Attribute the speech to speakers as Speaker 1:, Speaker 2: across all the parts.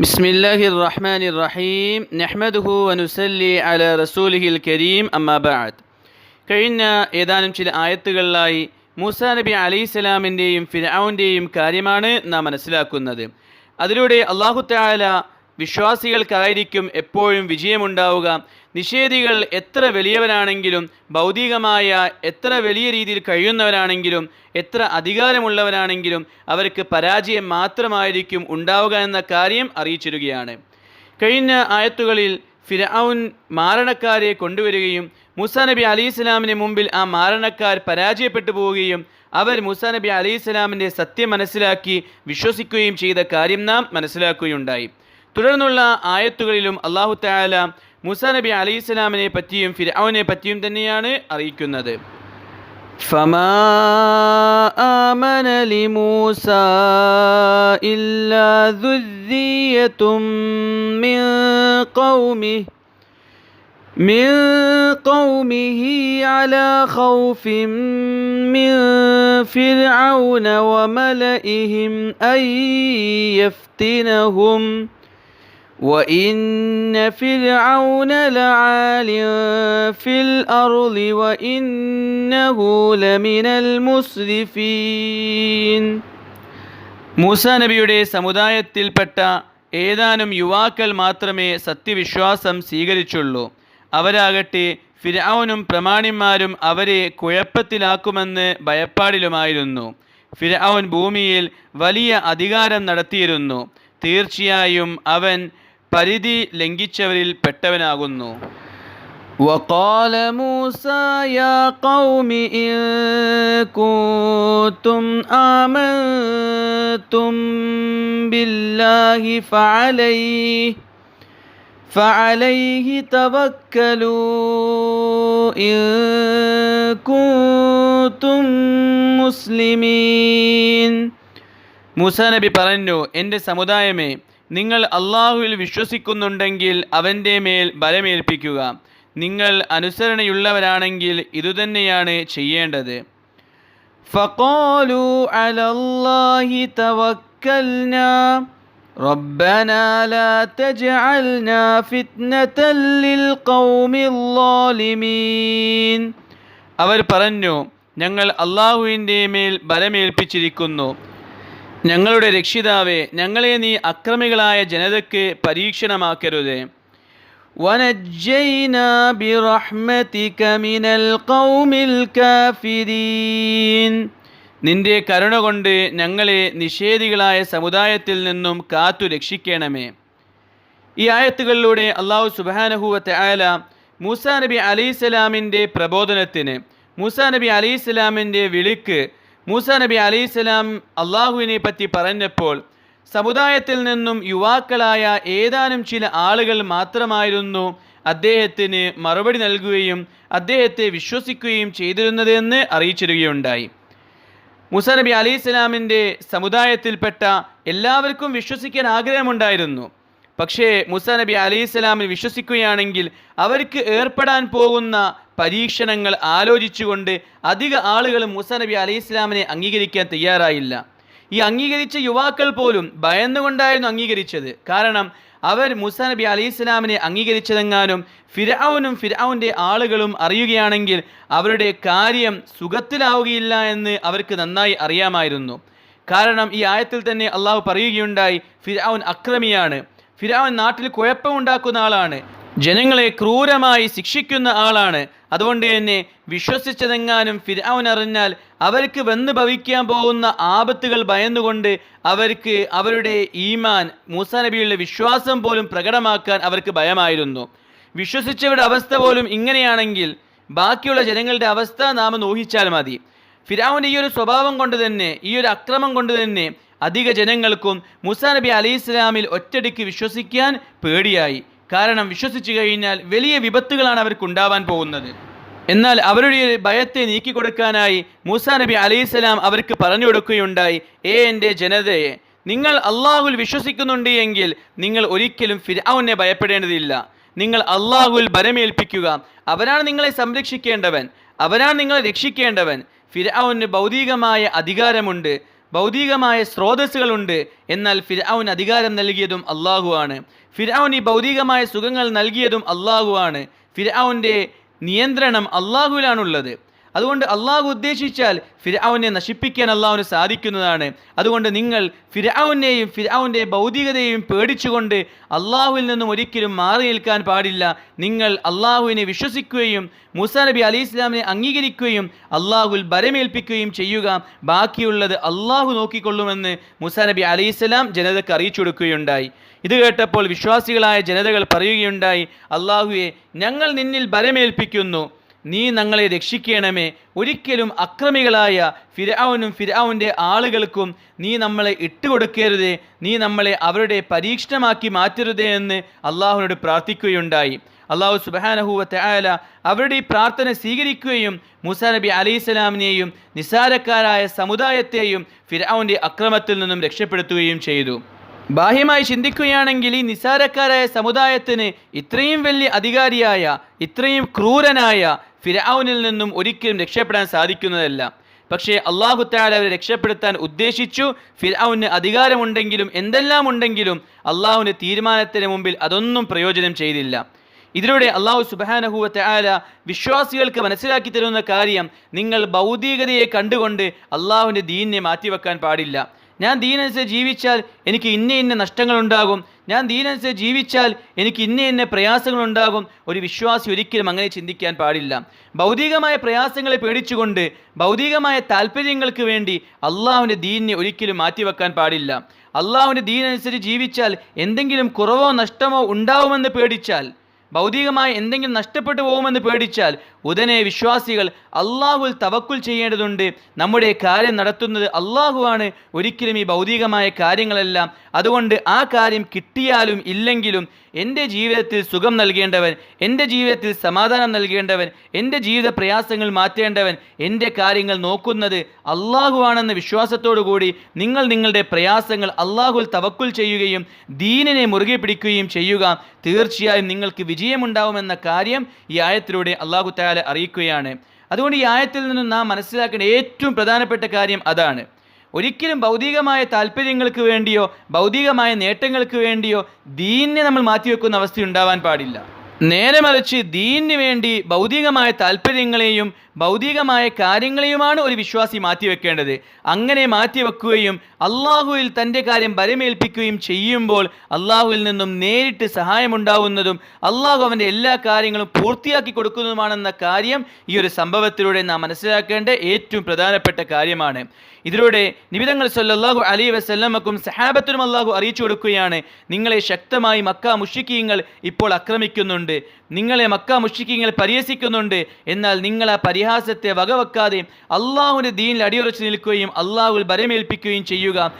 Speaker 1: بسم الله الرحمن الرحيم نحمده ونسلي على رسوله الكريم أما بعد കഴിഞ്ഞ ഏതാനും ചില ആയത്തുകളിലായി മൂസ നബി അലൈഹിസ്സലാമിൻ്റെയും ഫിർഔൻ്റെയും കാര്യമാണ് നാം മനസ്സിലാക്കുന്നത് അതിലൂടെ അള്ളാഹു താല വിശ്വാസികൾക്കായിരിക്കും എപ്പോഴും വിജയമുണ്ടാവുക. നിഷേധികൾ എത്ര വലിയവരാണെങ്കിലും ഭൗതികമായ എത്ര വലിയ രീതിയിൽ കഴിയുന്നവരാണെങ്കിലും എത്ര അധികാരമുള്ളവരാണെങ്കിലും അവർക്ക് പരാജയം മാത്രമായിരിക്കും ഉണ്ടാവുക എന്ന കാര്യം അറിയിച്ചിരുകയാണ് കഴിഞ്ഞ ആയത്തുകളിൽ ഫിരൌൻ മാരണക്കാരെ കൊണ്ടുവരികയും മൂസ നബി അലി ഇസ്ലാമിന് മുമ്പിൽ ആ മാരണക്കാർ പരാജയപ്പെട്ടു പോവുകയും അവർ മൂസ നബി അലി ഇസ്ലാമിന്റെ സത്യം മനസ്സിലാക്കി വിശ്വസിക്കുകയും ചെയ്ത കാര്യം നാം മനസ്സിലാക്കുകയുണ്ടായി. തുടർന്നുള്ള ആയത്തുകളിലും അള്ളാഹു താല മൂസ നബി അലി ഇസ്ലാമിനെ പറ്റിയും ഫിരൌനെ പറ്റിയും തന്നെയാണ് അറിയിക്കുന്നത് فما آمن لموسى إلا ذرية من قومه من قومه على خوف من فرعون وملئهم أن يفتنهم وإن فرعون لعال في الأرض وإنه لمن المسرفين മൂസ നബിയുടെ സമുദായത്തിൽപ്പെട്ട ഏതാനും യുവാക്കൾ മാത്രമേ സത്യവിശ്വാസം സ്വീകരിച്ചുള്ളൂ അവരാകട്ടെ ഫിരൗനും പ്രമാണിമാരും അവരെ കുഴപ്പത്തിലാക്കുമെന്ന് ഭയപ്പാടിലുമായിരുന്നു ഫിരൗൻ ഭൂമിയിൽ വലിയ അധികാരം നടത്തിയിരുന്നു തീർച്ചയായും അവൻ പരിധി ലംഘിച്ചവരിൽ പെട്ടവനാകുന്നു وقال موسى يا قوم إن كنتم آمنتم بالله فعليه فعليه توكلوا إن كنتم مسلمين മൂസ നബി പറഞ്ഞു എൻ്റെ സമുദായമേ നിങ്ങൾ അള്ളാഹുവിൽ വിശ്വസിക്കുന്നുണ്ടെങ്കിൽ അവൻ്റെ മേൽ ബലമേൽപ്പിക്കുക നിങ്ങൾ അനുസരണയുള്ളവരാണെങ്കിൽ ഇതുതന്നെയാണ് ചെയ്യേണ്ടത് فقالوا على الله توكلنا ربنا لا تجعلنا فتنة للقوم الظالمين അവർ പറഞ്ഞു ഞങ്ങൾ അള്ളാഹുവിൻ്റെ മേൽ ബലമേൽപ്പിച്ചിരിക്കുന്നു ഞങ്ങളുടെ രക്ഷിതാവെ ഞങ്ങളെ നീ അക്രമികളായ ജനതയ്ക്ക് പരീക്ഷണമാക്കരുത്. നിന്റെ കരുണ കൊണ്ട് ഞങ്ങളെ നിഷേധികളായ സമുദായത്തിൽ നിന്നും കാത്തു രക്ഷിക്കണമേ. ഈ ആയത്തുകളിലൂടെ അള്ളാഹു സുബാനഹുവത്തെ ആല മൂസാ നബി അലൈഹിസ്സലാമിന്റെ പ്രബോധനത്തിന് മൂസാ നബി അലൈഹിസ്സലാമിന്റെ വിളിക്ക് മൂസ നബി അലൈഹിസ്സലാം അള്ളാഹുവിനെ പറ്റി പറഞ്ഞപ്പോൾ സമുദായത്തിൽ നിന്നും യുവാക്കളായ ഏതാനും ചില ആളുകൾ മാത്രമായിരുന്നു അദ്ദേഹത്തിന് മറുപടി നൽകുകയും അദ്ദേഹത്തെ വിശ്വസിക്കുകയും ചെയ്തിരുന്നതെന്ന് അറിയിച്ചിരുകയുണ്ടായി മൂസ നബി അലി ഇസ്ലാമിന്റെ സമുദായത്തിൽപ്പെട്ട എല്ലാവർക്കും വിശ്വസിക്കാൻ ആഗ്രഹമുണ്ടായിരുന്നു. പക്ഷേ മൂസ നബി അലി ഇസ്ലാമിൽ വിശ്വസിക്കുകയാണെങ്കിൽ അവർക്ക് ഏർപ്പെടാൻ പോകുന്ന പരീക്ഷണങ്ങൾ ആലോചിച്ചുകൊണ്ട് അധിക ആളുകൾ മൂസ നബി അലി ഇസ്ലാമിനെ അംഗീകരിക്കാൻ തയ്യാറായില്ല. ഈ അംഗീകരിച്ച യുവാക്കൾ പോലും ഭയന്നുകൊണ്ടായിരുന്നു അംഗീകരിച്ചത്. കാരണം അവർ മൂസ നബി അലി ഇസ്ലാമിനെ അംഗീകരിച്ചതെങ്ങാനും ഫിരാവുനും ഫിരാവുന്റെ ആളുകളും അറിയുകയാണെങ്കിൽ അവരുടെ കാര്യം സുഖത്തിലാവുകയില്ല എന്ന് അവർക്ക് നന്നായി അറിയാമായിരുന്നു. കാരണം ഈ ആയത്തിൽ തന്നെ അള്ളാഹു പറയുകയുണ്ടായി ഫിരാവുൻ അക്രമിയാണ്. ഫിരാവൻ നാട്ടിൽ കുഴപ്പമുണ്ടാക്കുന്ന ആളാണ്. ജനങ്ങളെ ക്രൂരമായി ശിക്ഷിക്കുന്ന ആളാണ്. അതുകൊണ്ട് തന്നെ വിശ്വസിച്ചതെങ്ങാനും ഫിരാവൻ അറിഞ്ഞാൽ അവർക്ക് വന്ന് ഭവിക്കാൻ പോകുന്ന ആപത്തുകൾ ഭയന്നുകൊണ്ട് അവർക്ക് അവരുടെ ഈമാൻ മൂസ നബിയുടെ വിശ്വാസം പോലും പ്രകടമാക്കാൻ അവർക്ക് ഭയമായിരുന്നു. വിശ്വസിച്ചവരുടെ അവസ്ഥ പോലും ഇങ്ങനെയാണെങ്കിൽ ബാക്കിയുള്ള ജനങ്ങളുടെ അവസ്ഥ നാം ഊഹിച്ചാൽ മതി. ഫിരാവിന്റെ ഈ ഒരു സ്വഭാവം കൊണ്ട് തന്നെ ഈ ഒരു അക്രമം കൊണ്ട് തന്നെ അധിക ജനങ്ങൾക്കും മൂസ നബി അലി ഇസ്ലാമിൽ ഒറ്റടിക്ക് വിശ്വസിക്കാൻ പേടിയായി. കാരണം വിശ്വസിച്ചു കഴിഞ്ഞാൽ വലിയ വിപത്തുകളാണ് അവർക്ക് ഉണ്ടാവാൻ പോകുന്നത്. എന്നാൽ അവരുടെ ഭയത്തെ നീക്കിക്കൊടുക്കാനായി മൂസ നബി അലൈഹിസ്സലാം അവർക്ക് പറഞ്ഞു കൊടുക്കുകയുണ്ടായി ഏ എന്റെ ജനതയെ നിങ്ങൾ അള്ളാഹുൽ വിശ്വസിക്കുന്നുണ്ട് എങ്കിൽ നിങ്ങൾ ഒരിക്കലും ഫിരാവുനെ ഭയപ്പെടേണ്ടതില്ല. നിങ്ങൾ അള്ളാഹുൽ ഭരമേൽപ്പിക്കുക. അവനാണ് നിങ്ങളെ സംരക്ഷിക്കേണ്ടവൻ. അവനാണ് നിങ്ങളെ രക്ഷിക്കേണ്ടവൻ. ഫിരാവുന് ഭൗതികമായ അധികാരമുണ്ട്. ഭൗതികമായ സ്രോതസ്സുകളുണ്ട് എന്നാൽ ഫിർഔൻ അധികാരം നൽകിയതും അള്ളാഹു ആണ്. ഫിർഔൻ ഈ ഭൗതികമായ സുഖങ്ങൾ നൽകിയതും അള്ളാഹു ആണ്. ഫിർഔന്റെ നിയന്ത്രണം അള്ളാഹുവിലാണുള്ളത് അതുകൊണ്ട് അള്ളാഹു ഉദ്ദേശിച്ചാൽ ഫിർഔനെ നശിപ്പിക്കാൻ അള്ളാഹുവിന് സാധിക്കുന്നതാണ്. അതുകൊണ്ട് നിങ്ങൾ ഫിർഔനെയും ഫിരാവുന്റെ ഭൗതികതയെയും പേടിച്ചുകൊണ്ട് അള്ളാഹുവിൽ നിന്നും ഒരിക്കലും മാറി നിൽക്കാൻ പാടില്ല. നിങ്ങൾ അള്ളാഹുവിനെ വിശ്വസിക്കുകയും മൂസ നബി അലി ഇസ്ലാമിനെ അംഗീകരിക്കുകയും അള്ളാഹുൽ ബരമേൽപ്പിക്കുകയും ചെയ്യുക. ബാക്കിയുള്ളത് അള്ളാഹു നോക്കിക്കൊള്ളുമെന്ന് മൂസ നബി അലി ഇസ്ലാം ജനതയ്ക്ക് അറിയിച്ചു കൊടുക്കുകയുണ്ടായി. ഇത് കേട്ടപ്പോൾ വിശ്വാസികളായ ജനതകൾ പറയുകയുണ്ടായി അള്ളാഹുവെ ഞങ്ങൾ നിന്നിൽ ബലമേൽപ്പിക്കുന്നു നീ ഞങ്ങളെ രക്ഷിക്കണമേ. ഒരിക്കലും അക്രമികളായ ഫിരാവുനും ഫിരാവുന്റെ ആളുകൾക്കും നീ നമ്മളെ ഇട്ടുകൊടുക്കരുതേ. നീ നമ്മളെ അവരുടെ പരീക്ഷണമാക്കി മാറ്റരുതേ എന്ന് അള്ളാഹുവിനോട് പ്രാർത്ഥിക്കുകയുണ്ടായി. അള്ളാഹു സുബാനഹുവത്തെ ആയ അവരുടെ ഈ പ്രാർത്ഥന സ്വീകരിക്കുകയും മുസാ നബി അലൈഹിസ്സലാമിനെയും നിസാരക്കാരായ സമുദായത്തെയും ഫിരാവുന്റെ അക്രമത്തിൽ നിന്നും രക്ഷപ്പെടുത്തുകയും ചെയ്തു. ബാഹ്യമായി ചിന്തിക്കുകയാണെങ്കിൽ ഈ നിസാരക്കാരായ സമുദായത്തിന് ഇത്രയും വലിയ അധികാരിയായ ഇത്രയും ക്രൂരനായ ഫിരാവുനിൽ നിന്നും ഒരിക്കലും രക്ഷപ്പെടാൻ സാധിക്കുന്നതല്ല. പക്ഷേ അള്ളാഹു താല അവരെ രക്ഷപ്പെടുത്താൻ ഉദ്ദേശിച്ചു. ഫിർഔന് അധികാരമുണ്ടെങ്കിലും എന്തെല്ലാം ഉണ്ടെങ്കിലും അള്ളാഹുവിന്റെ തീരുമാനത്തിന് മുമ്പിൽ അതൊന്നും പ്രയോജനം ചെയ്തില്ല. ഇതിലൂടെ അള്ളാഹു സുബാനഹുവത്തെ ആല വിശ്വാസികൾക്ക് മനസ്സിലാക്കി തരുന്ന കാര്യം നിങ്ങൾ ഭൗതികതയെ കണ്ടുകൊണ്ട് അള്ളാഹുവിന്റെ ദീനിനെ മാറ്റിവെക്കാൻ പാടില്ല. ഞാൻ ദീനനുസരിച്ച് ജീവിച്ചാൽ എനിക്ക് ഇന്ന ഇന്ന നഷ്ടങ്ങളുണ്ടാകും. ഞാൻ ദീനനുസരിച്ച് ജീവിച്ചാൽ എനിക്ക് ഇന്ന ഇന്ന പ്രയാസങ്ങളുണ്ടാകും. ഒരു വിശ്വാസി ഒരിക്കലും അങ്ങനെ ചിന്തിക്കാൻ പാടില്ല. ഭൗതികമായ പ്രയാസങ്ങളെ പേടിച്ചുകൊണ്ട് ഭൗതികമായ താല്പര്യങ്ങൾക്ക് വേണ്ടി അള്ളാഹുവിന്റെ ദീനിനെ ഒരിക്കലും മാറ്റിവെക്കാൻ പാടില്ല. അള്ളാഹുവിന്റെ ദീനനുസരിച്ച് ജീവിച്ചാൽ എന്തെങ്കിലും കുറവോ നഷ്ടമോ ഉണ്ടാവുമെന്ന് പേടിച്ചാൽ ഭൗതികമായി എന്തെങ്കിലും നഷ്ടപ്പെട്ടു പോകുമെന്ന് പേടിച്ചാൽ ഉടനെ വിശ്വാസികൾ അള്ളാഹുൽ തവക്കുൽ ചെയ്യേണ്ടതുണ്ട്. നമ്മുടെ കാര്യം നടത്തുന്നത് അള്ളാഹുവാണ്. ഒരിക്കലും ഈ ഭൗതികമായ കാര്യങ്ങളെല്ലാം അതുകൊണ്ട് ആ കാര്യം കിട്ടിയാലും ഇല്ലെങ്കിലും എന്റെ ജീവിതത്തിൽ സുഖം നൽകേണ്ടവൻ എന്റെ ജീവിതത്തിൽ സമാധാനം നൽകേണ്ടവൻ എന്റെ ജീവിത പ്രയാസങ്ങൾ മാറ്റേണ്ടവൻ എന്റെ കാര്യങ്ങൾ നോക്കുന്നത് അള്ളാഹുവാണെന്ന വിശ്വാസത്തോടു കൂടി നിങ്ങൾ നിങ്ങളുടെ പ്രയാസങ്ങൾ അള്ളാഹുൽ തവക്കുൽ ചെയ്യുകയും ദീനിനെ മുറുകെ പിടിക്കുകയും ചെയ്യുക. തീർച്ചയായും നിങ്ങൾക്ക് വിജയമുണ്ടാവുമെന്ന കാര്യം ഈ ആയത്തിലൂടെ അള്ളാഹു താല അറിയിക്കുകയാണ്. അതുകൊണ്ട് ഈ ആയത്തിൽ നിന്നും നാം മനസ്സിലാക്കേണ്ട ഏറ്റവും പ്രധാനപ്പെട്ട കാര്യം അതാണ്. ഒരിക്കലും ഭൗതികമായ താല്പര്യങ്ങൾക്ക് വേണ്ടിയോ ഭൗതികമായ നേട്ടങ്ങൾക്ക് വേണ്ടിയോ ദീനിനെ നമ്മൾ മാറ്റിവെക്കുന്ന അവസ്ഥ ഉണ്ടാവാൻ പാടില്ല. നേരെ മറിച്ച് ദീനിന് വേണ്ടി ഭൗതികമായ താല്പര്യങ്ങളെയും ഭൗതികമായ കാര്യങ്ങളെയുമാണ് ഒരു വിശ്വാസി മാറ്റിവെക്കേണ്ടത്. അങ്ങനെ മാറ്റിവെക്കുകയും അള്ളാഹുവിൽ തന്റെ കാര്യം വരമേൽപ്പിക്കുകയും ചെയ്യുമ്പോൾ അള്ളാഹുവിൽ നിന്നും നേരിട്ട് സഹായമുണ്ടാവുന്നതും അള്ളാഹു അവന്റെ എല്ലാ കാര്യങ്ങളും പൂർത്തിയാക്കി കൊടുക്കുന്നതുമാണെന്ന കാര്യം ഈ ഒരു സംഭവത്തിലൂടെ നാം മനസ്സിലാക്കേണ്ട ഏറ്റവും പ്രധാനപ്പെട്ട കാര്യമാണ്. ഇതിലൂടെ നിബിതങ്ങൾ സല്ലാഹു അലി വസല്ലമക്കും സഹാബത്തിനും അള്ളാഹു അറിയിച്ചു കൊടുക്കുകയാണ്. നിങ്ങളെ ശക്തമായി മക്ക മുഷിക്കീങ്ങൾ ഇപ്പോൾ ആക്രമിക്കുന്നുണ്ട്. നിങ്ങളെ മക്ക മുഷിക്കീങ്ങൾ പരിഹസിക്കുന്നുണ്ട്. എന്നാൽ നിങ്ങൾ ആ പരിഹാസത്തെ വകവെക്കാതെ അള്ളാഹുവിന്റെ ദീനിൽ അടിയുറച്ചു നിൽക്കുകയും അള്ളാഹുൽ ബരമേൽപ്പിക്കുകയും ചെയ്യുക.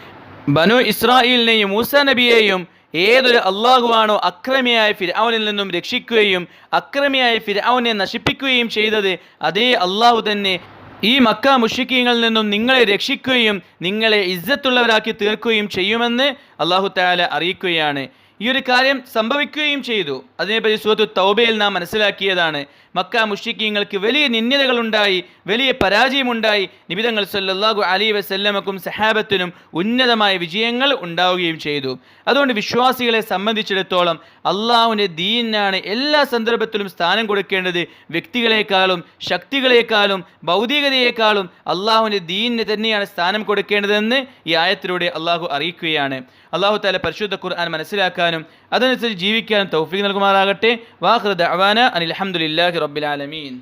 Speaker 1: ബനു ഇസ്രായേലിനെയും മൂസ നബിയെയും ഏതൊരു അള്ളാഹുവാണോ അക്രമിയായ ഫിർഔനിൽ നിന്നും രക്ഷിക്കുകയും അക്രമിയായ ഫിർഔനെ നശിപ്പിക്കുകയും ചെയ്തത് അതേ അള്ളാഹു തന്നെ ഈ മക്ക മുഷിക്കീങ്ങളിൽ നിന്നും നിങ്ങളെ രക്ഷിക്കുകയും നിങ്ങളെ ഇജ്ജത്തുള്ളവരാക്കി തീർക്കുകയും ചെയ്യുമെന്ന് അള്ളാഹു താല അറിയിക്കുകയാണ്. ഈ ഒരു കാര്യം സംഭവിക്കുകയും ചെയ്തു. അതിനെപ്പറ്റി സുഹൃത്തു തൗബയിൽ നാം മനസ്സിലാക്കിയതാണ്. മക്ക മുഷിക്കീങ്ങൾക്ക് വലിയ നിന്യതകളുണ്ടായി വലിയ പരാജയമുണ്ടായി. നിബിതങ്ങൾ സല്ലാഹു അലി വസല്ലമക്കും സഹാബത്തിനും ഉന്നതമായ വിജയങ്ങൾ ഉണ്ടാവുകയും ചെയ്തു. അതുകൊണ്ട് വിശ്വാസികളെ സംബന്ധിച്ചിടത്തോളം അള്ളാഹുവിന്റെ ദീനാണ് എല്ലാ സന്ദർഭത്തിലും സ്ഥാനം കൊടുക്കേണ്ടത് വ്യക്തികളെക്കാളും ശക്തികളെക്കാളും ഭൗതികതയെക്കാളും അള്ളാഹുവിന്റെ ദീനിന് തന്നെയാണ് സ്ഥാനം കൊടുക്കേണ്ടതെന്ന് ഈ ആയത്തിലൂടെ അള്ളാഹു അറിയിക്കുകയാണ്. അള്ളാഹു താല പരിശുദ്ധ ഖുർആൻ മനസ്സിലാക്കാനും അതനുസരിച്ച് ജീവിക്കാനും തൗഫീഖ് നൽകുമാറാകട്ടെ. വാഹൃദ് അവാന അനിൽ അഹമ്മദില്ലാഹി റബ്ബിൽ ആലമീൻ.